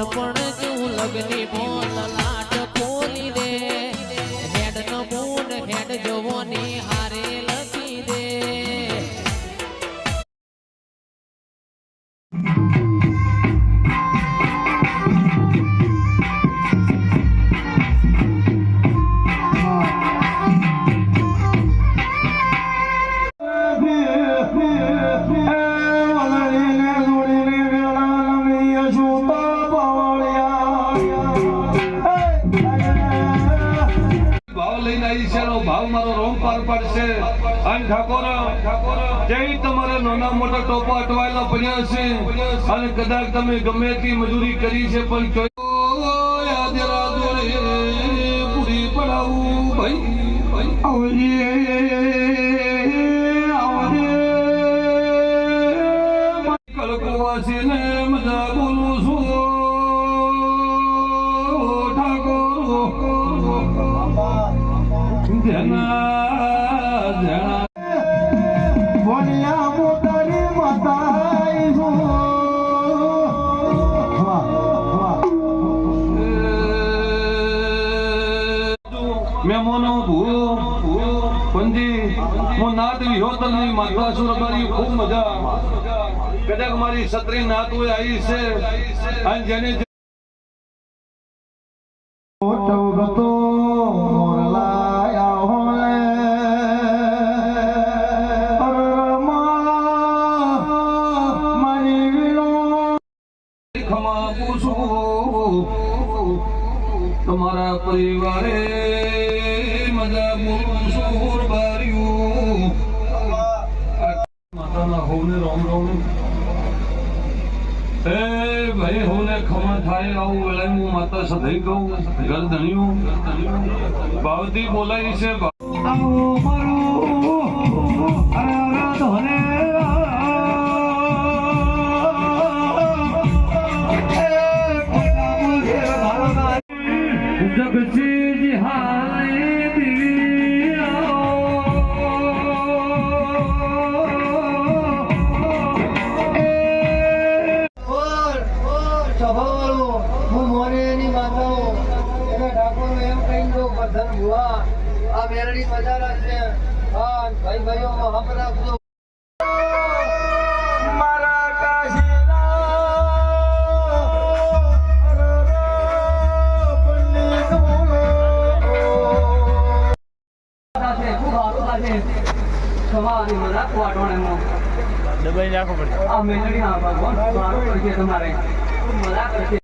નાનપણ જેવું લગની બોલ લાટ ખોલી દે. હેડ નો મૂન હેડ જવોની લઈને આવી છે ભાવ મારો રોમ પાર પાડશે. અને ઠાકોર જે તમારે નાના મોટા ટોપા અટવાયેલા પડ્યા છે. અને કદાચ તમે ગમે તે મજૂરી કરી છે, પણ પૂરી પડાવું કલકવાસીને મજા બોલું છું. ઠાકોર. જેના જેના મેમોનો ભૂ પંજી હું નાત વિહોતરની માતા સુરબારી ખૂબ મજા મારી સત્રી નાત હોય આવી છે અને જેને ખમા પૂછું. તમારા પરિવારે મજા પૂછું બાર્યું. માતાના હોને રોમ રોમ એ ભાઈ, હોને ખમણ થાય આવું વેળે હું માતા સદાઈ કહું. ઘર ધણ્યું ભાવતી બોલાય છે આવો. દો, વર્ધન ભુવા, આ મેરડી મજા છે. હા, ભાઈ ભાઈઓ હમ રાખજો. દબાઈ રાખો પડે આ મજા કરશે